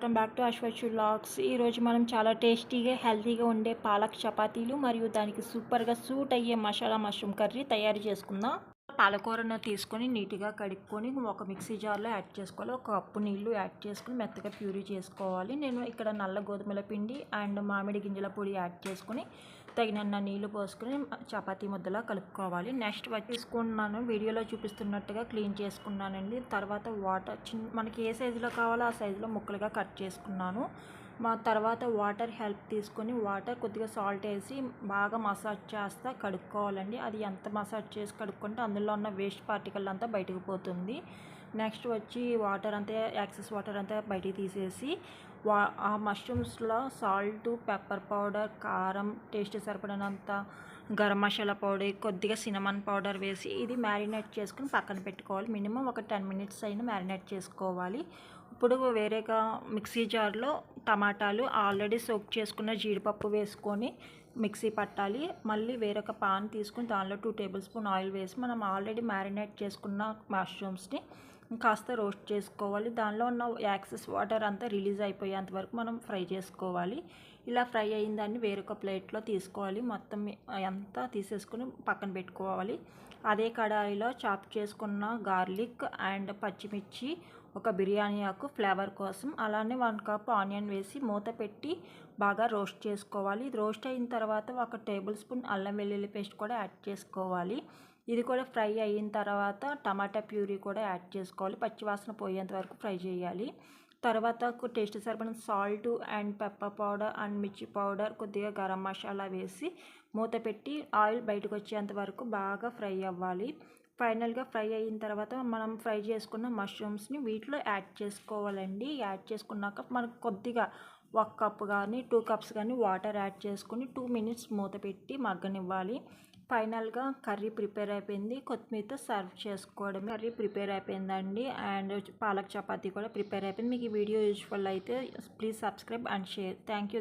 Welcome back to అశ్వచ్ logs ఈరోజు మనం చాలా టేస్టీగా హెల్తీగా ఉండే పాలక్ చపాతీలు మరియు దానికి సూపర్గా సూట్ అయ్యే మసాలా మష్రూమ్ కర్రీ తయారు చేసుకుందాం. పాలకూరను తీసుకొని నీట్గా కడుక్కొని ఒక మిక్సీ జార్లో యాడ్ చేసుకోవాలి. ఒక కప్పు నీళ్ళు యాడ్ చేసుకొని మెత్తగా ప్యూరీ చేసుకోవాలి. నేను ఇక్కడ నల్ల గోధుమల పిండి అండ్ మామిడి గింజల పొడి యాడ్ చేసుకొని తగినన్న నీళ్ళు పోసుకొని చపాతీ ముద్దలా కలుపుకోవాలి. నెక్స్ట్ వచ్చి తీసుకున్నాను. వీడియోలో చూపిస్తున్నట్టుగా క్లీన్ చేసుకున్నానండి. తర్వాత వాటర్ చిన్న మనకి ఏ సైజులో కావాలో ఆ సైజులో ముక్కలుగా కట్ చేసుకున్నాను. తర్వాత వాటర్ హెల్ప్ తీసుకొని వాటర్ కొద్దిగా సాల్ట్ వేసి బాగా మసాజ్ చేస్తా కడుక్కోవాలండి. అది ఎంత మసాజ్ చేసి కడుక్కుంటే అందులో ఉన్న వేస్ట్ పార్టికల్ అంతా బయటకు పోతుంది. నెక్స్ట్ వచ్చి వాటర్ అంతా యాక్సెస్ వాటర్ అంతా బయటికి తీసేసి వా ఆ మష్రూమ్స్లో సాల్ట్ పెప్పర్ పౌడర్ కారం టేస్ట్ సరిపడినంత గరం మసాలా పౌడర్ కొద్దిగా సినమన్ పౌడర్ వేసి ఇది మ్యారినేట్ చేసుకుని పక్కన పెట్టుకోవాలి. మినిమం ఒక టెన్ మినిట్స్ అయినా మ్యారినేట్ చేసుకోవాలి. ఇప్పుడు వేరేగా మిక్సీ జార్లో టమాటాలు ఆల్రెడీ సోక్ చేసుకున్న జీడిపప్పు వేసుకొని మిక్సీ పట్టాలి. మళ్ళీ వేరొక పాన్ తీసుకుని దానిలో టూ టేబుల్ స్పూన్ ఆయిల్ వేసి మనం ఆల్రెడీ మ్యారినేట్ చేసుకున్న మష్రూమ్స్ని కాస్త రోస్ట్ చేసుకోవాలి. దానిలో ఉన్న యాక్సెస్ వాటర్ అంతా రిలీజ్ అయిపోయేంత వరకు మనం ఫ్రై చేసుకోవాలి. ఇలా ఫ్రై అయిన దాన్ని వేరొక ప్లేట్లో తీసుకోవాలి. మొత్తం అంతా తీసేసుకుని పక్కన పెట్టుకోవాలి. అదే కడాయిలో చాప్ చేసుకున్న గార్లిక్ అండ్ పచ్చిమిర్చి ఒక బిర్యానీ ఆకు ఫ్లేవర్ కోసం అలానే వన్ కప్ ఆనియన్ వేసి మూత పెట్టి బాగా రోస్ట్ చేసుకోవాలి. ఇది రోస్ట్ అయిన తర్వాత ఒక టేబుల్ స్పూన్ అల్లం వెల్లుల్లి పేస్ట్ కూడా యాడ్ చేసుకోవాలి. ఇది కూడా ఫ్రై అయిన తర్వాత టమాటా ప్యూరీ కూడా యాడ్ చేసుకోవాలి. పచ్చివాసన పోయేంత వరకు ఫ్రై చేయాలి. తర్వాత taste సరిపడిన salt and pepper powder and మిర్చి పౌడర్ కొద్దిగా గరం మసాలా వేసి మూత పెట్టి ఆయిల్ బయటకు వచ్చేంత వరకు బాగా ఫ్రై అవ్వాలి. ఫైనల్గా ఫ్రై అయిన తర్వాత మనం ఫ్రై చేసుకున్న మష్రూమ్స్ని వీటిలో యాడ్ చేసుకోవాలండి. యాడ్ చేసుకున్నాక మనకు కొద్దిగా ఒక కప్ కానీ టూ కప్స్ కానీ వాటర్ యాడ్ చేసుకుని టూ మినిట్స్ మూత పెట్టి మగ్గనివ్వాలి. ఫైనల్గా కర్రీ ప్రిపేర్ అయిపోయింది. కొత్తిమీరతో సర్వ్ చేసుకోవడం కర్రీ ప్రిపేర్ అయిపోయిందండి. అండ్ పాలక్ చపాతీ కూడా ప్రిపేర్ అయిపోయింది. మీకు ఈ వీడియో యూజ్ఫుల్ అయితే please subscribe and share. Thank you.